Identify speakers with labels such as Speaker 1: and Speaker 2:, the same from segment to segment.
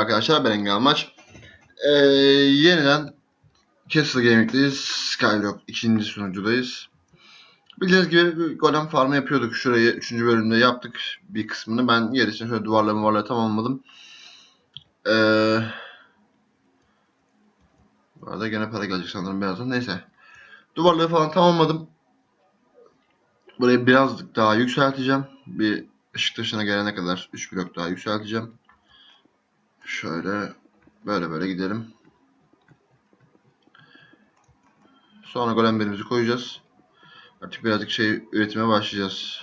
Speaker 1: arkadaşlar ben Engel Maç. Ee, yeniden Castle Gaming'deyiz. Skylock ikinci sunucudayız. Bildiğiniz gibi golem farmı yapıyorduk. Şurayı 3. bölümde yaptık bir kısmını. Ben gerisini şöyle duvarla duvarla tamamladım. Ee, bu arada gene para gelecek sanırım birazdan. Neyse. Duvarları falan tamamladım. Burayı birazcık daha yükselteceğim. Bir ışık taşına gelene kadar 3 blok daha yükselteceğim. Şöyle böyle böyle gidelim. Sonra golemlerimizi koyacağız. Artık birazcık şey üretime başlayacağız.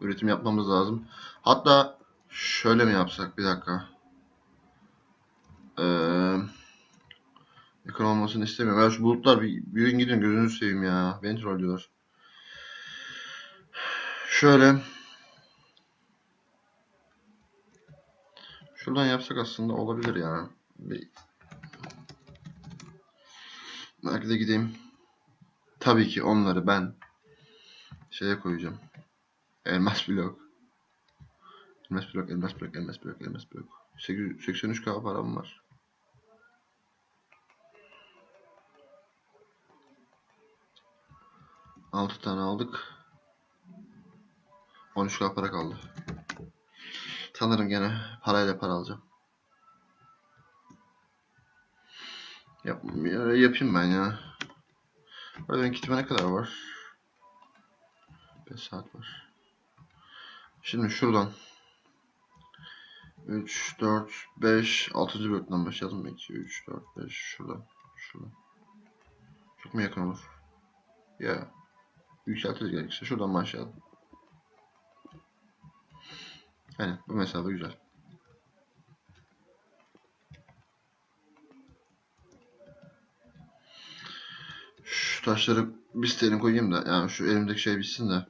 Speaker 1: Üretim yapmamız lazım. Hatta şöyle mi yapsak bir dakika. Ee, yakın olmasını istemiyorum. Ya şu bulutlar bir büyüyün gidin gözünüzü seveyim ya. Beni trollüyorlar. Şöyle. Şuradan yapsak aslında olabilir ya. Bir... Belki de gideyim. Tabii ki onları ben şeye koyacağım. Elmas blok. Elmas blok, elmas blok, elmas blok, elmas blok. 83k param var. Altı tane aldık. 13k para kaldı. Sanırım gene parayla para alacağım. Yap, ya- yapayım ben ya. Burada benim kitime ne kadar var? 5 saat var. Şimdi şuradan 3, 4, 5, 6. bölümden başlayalım. 2, 3, 4, 5 şuradan. Şuradan. Çok mu yakın olur? Ya. Yükseltiriz gerekirse. Şuradan başlayalım. Aynen bu mesafe güzel. Şu taşları bir koyayım da yani şu elimdeki şey bitsin de.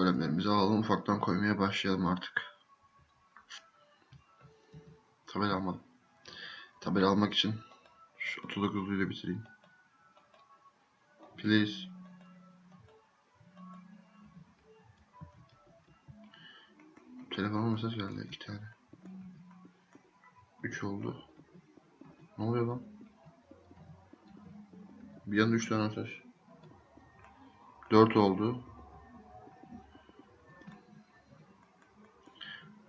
Speaker 1: Golemlerimizi alalım ufaktan koymaya başlayalım artık. Tabela almadım. Tabela almak için şu 39'luyu da bitireyim. Please. Telefonuma mesaj geldi iki tane. Üç oldu. Ne oluyor lan? Bir anda üç tane mesaj. Dört oldu.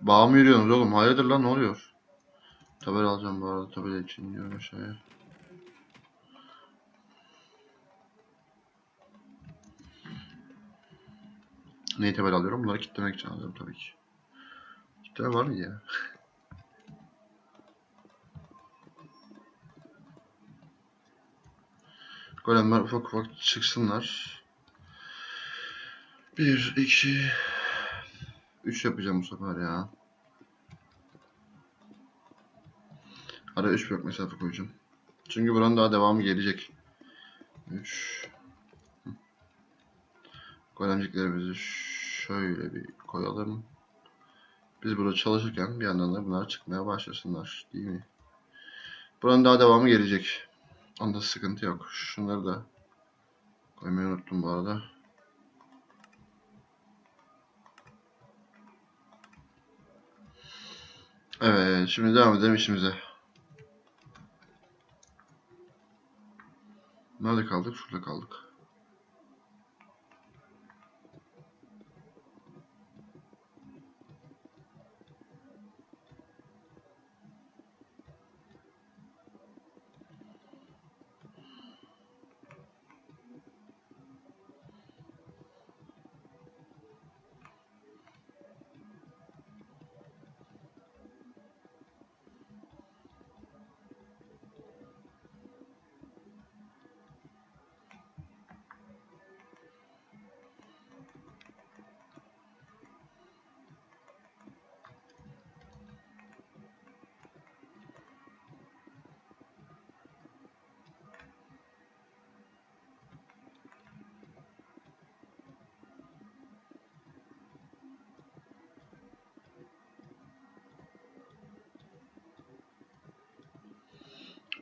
Speaker 1: Bağ mı yürüyorsunuz oğlum? Hayırdır lan ne oluyor? Tabela alacağım bu arada. Tabela için iniyorum aşağıya. Neyi tabela alıyorum? Bunları kitlemek için alıyorum tabii ki. Kitleme var mı ya? Golemler ufak ufak çıksınlar. Bir, iki, 3 yapacağım bu sefer ya. Araya 3 blok mesafe koyacağım. Çünkü buranın daha devamı gelecek. 3 Golemciklerimizi şöyle bir koyalım. Biz burada çalışırken bir yandan da bunlar çıkmaya başlasınlar. Değil mi? Buranın daha devamı gelecek. Onda sıkıntı yok. Şunları da koymayı unuttum bu arada. Evet, şimdi devam edelim işimize. Nerede kaldık? Şurada kaldık.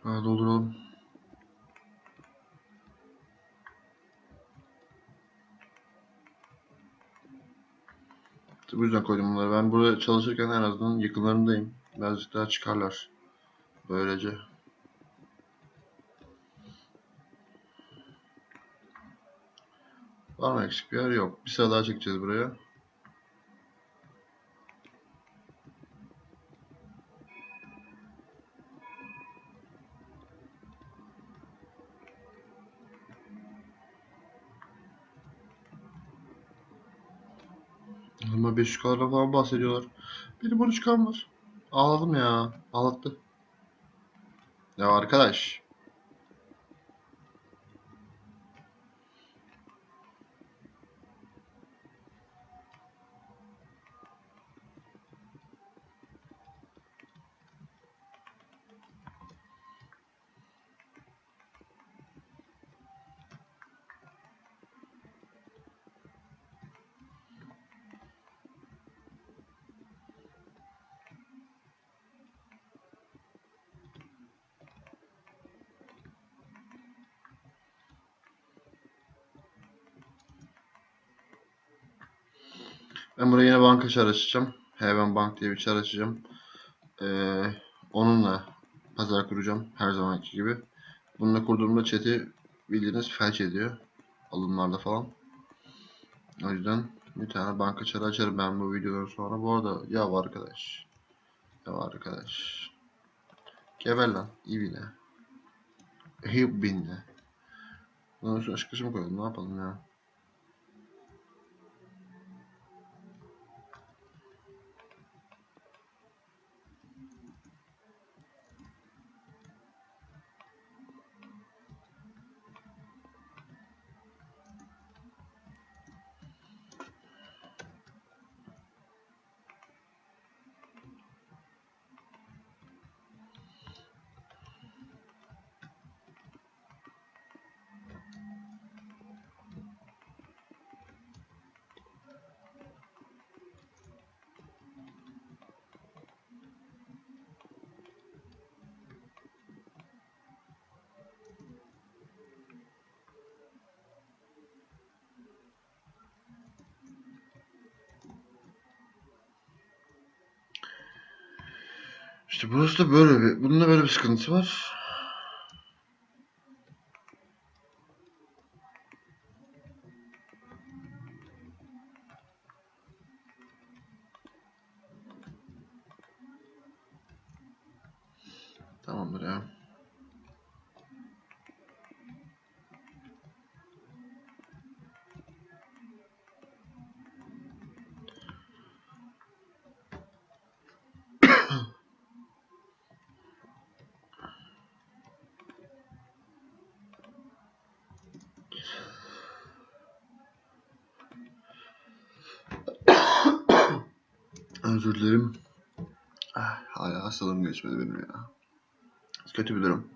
Speaker 1: Şuraya dolduralım. Bu yüzden koydum bunları. Ben burada çalışırken en azından yakınlarındayım. Birazcık daha çıkarlar. Böylece. Var mı eksik bir yer? Yok. Bir sıra daha çekeceğiz buraya. 500 kadar falan bahsediyorlar. Benim 13 kan var. Ağladım ya. Ağlattı. Ya arkadaş. Ben buraya yine banka çağrı açacağım. Hemen Bank diye bir çağrı açacağım. Ee, onunla pazar kuracağım. Her zamanki gibi. Bununla kurduğumda chat'i bildiğiniz felç ediyor. Alımlarda falan. O yüzden bir tane banka çağrı açarım ben bu videodan sonra. Bu arada ya arkadaş. Ya arkadaş. Geber lan. İyi bile. Bunun üstüne koyalım? Ne yapalım ya? İşte burası da böyle bir, bunun da böyle bir sıkıntısı var. Özür dilerim. Ah, hala hastalığım geçmedi benim ya. Kötü bir durum.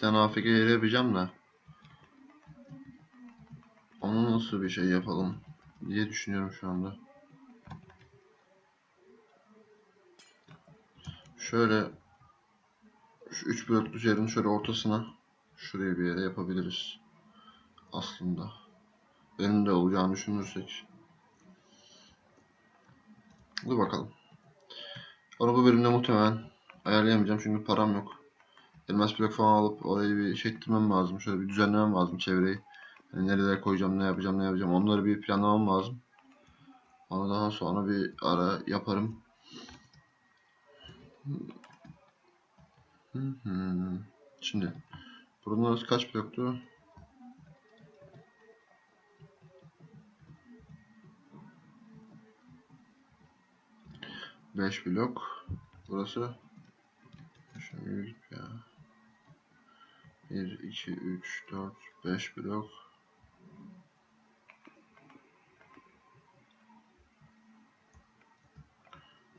Speaker 1: Tane AFK yapacağım da. Onu nasıl bir şey yapalım diye düşünüyorum şu anda. Şöyle şu üç bloklu yerin şöyle ortasına şuraya bir yere yapabiliriz. Aslında. Benim de olacağını düşünürsek. Dur bakalım. Onu bu bölümde muhtemelen ayarlayamayacağım çünkü param yok. Elmas blok falan alıp orayı bir şey ettirmem lazım. Şöyle bir düzenlemem lazım çevreyi. Hani nerelere koyacağım, ne yapacağım, ne yapacağım. Onları bir planlamam lazım. Onu daha sonra bir ara yaparım. Şimdi bunun arası kaç bloktu? Beş blok. Burası Şöyle yürüyüp ya. 1, 2, 3, 4, 5 blok.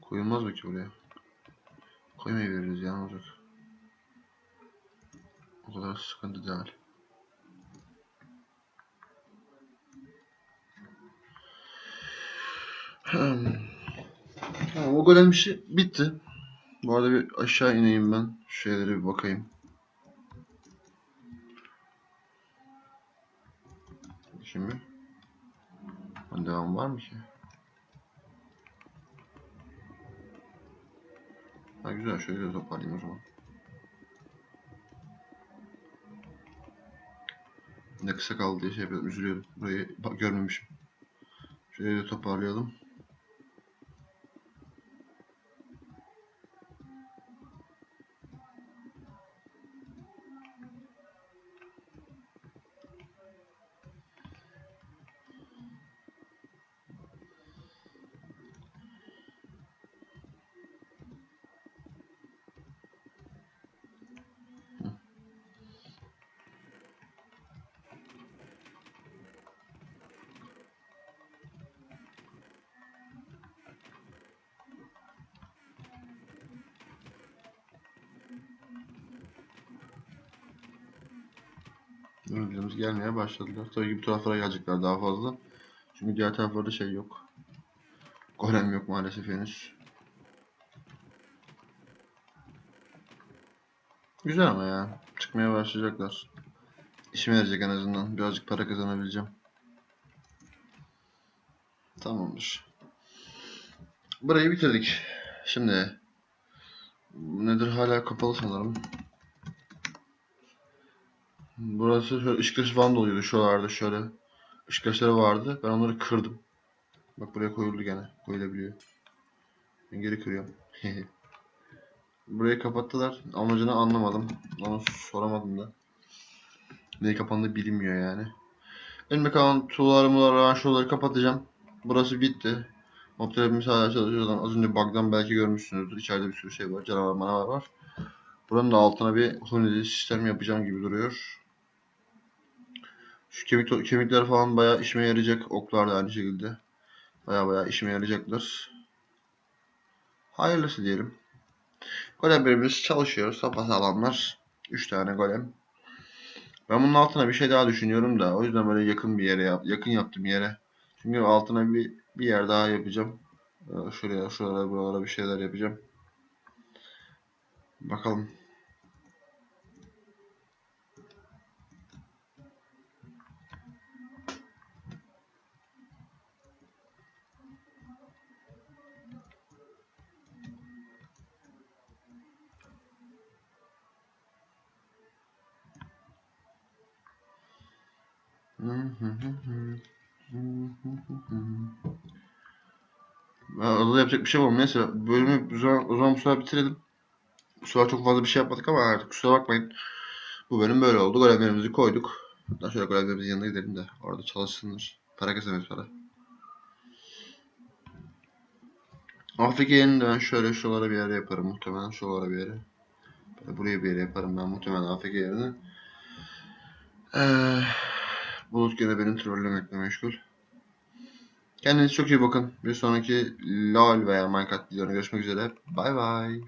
Speaker 1: Koyulmaz mı ki buraya? Koymayabiliriz ya ne olacak? O kadar sıkıntı değil. Tamam, o golem işi bitti. Bu arada bir aşağı ineyim ben. Şu şeylere bir bakayım. Şimdi. Devam var mı ki? Ha güzel şöyle de toparlayayım o zaman. Ne kısa kaldı diye şey yapıyordum, üzülüyordum. Burayı görmemişim. Şöyle de toparlayalım. Ürünlerimiz gelmeye başladılar. Tabii ki bu taraflara gelecekler daha fazla. Çünkü diğer taraflarda şey yok. Golem yok maalesef henüz. Güzel ama ya. Çıkmaya başlayacaklar. İşime yarayacak en azından. Birazcık para kazanabileceğim. Tamamdır. Burayı bitirdik. Şimdi nedir hala kapalı sanırım. Burası şöyle ışıktaşı falan doluydu şuralarda şöyle. Işıktaşları vardı. Ben onları kırdım. Bak buraya koyuldu gene. Koyulabiliyor. Ben geri kırıyorum. Burayı kapattılar. Amacını anlamadım. Onu soramadım da. Neyi kapandığı bilinmiyor yani. Elime kalan tuğlarımı, ranşoları kapatacağım. Burası bitti. Motorimiz hala çalışıyor. Az önce bug'dan belki görmüşsünüzdür. İçeride bir sürü şey var. Canavar manavar var. Buranın da altına bir hunili sistem yapacağım gibi duruyor. Şu kemik, kemikler falan bayağı işime yarayacak. Oklar da aynı şekilde. Bayağı bayağı işime yarayacaklar. Hayırlısı diyelim. Golemlerimiz çalışıyor. Sapasağlamlar. 3 tane golem. Ben bunun altına bir şey daha düşünüyorum da. O yüzden böyle yakın bir yere yap, yakın yaptım yere. Çünkü altına bir bir yer daha yapacağım. Ee, Şuraya, şuralara, buralara bir şeyler yapacağım. Bakalım. Ben Orada yapacak bir şey var. Neyse bölümü o zaman, o zaman bu bitirelim. Bu sefer çok fazla bir şey yapmadık ama artık kusura bakmayın. Bu bölüm böyle oldu. Golemlerimizi koyduk. Daha şöyle golemlerimizin yanına gidelim de orada çalışsınlar. Para kazanırız para. Afrika yerini ben şöyle şuralara bir yere yaparım muhtemelen şuralara bir yere. Böyle buraya bir yere yaparım ben muhtemelen Afrika yerini. Ee, Bulut gene benim trollemekle meşgul. Kendinize çok iyi bakın. Bir sonraki LoL veya Minecraft videolarına görüşmek üzere. Bay bay.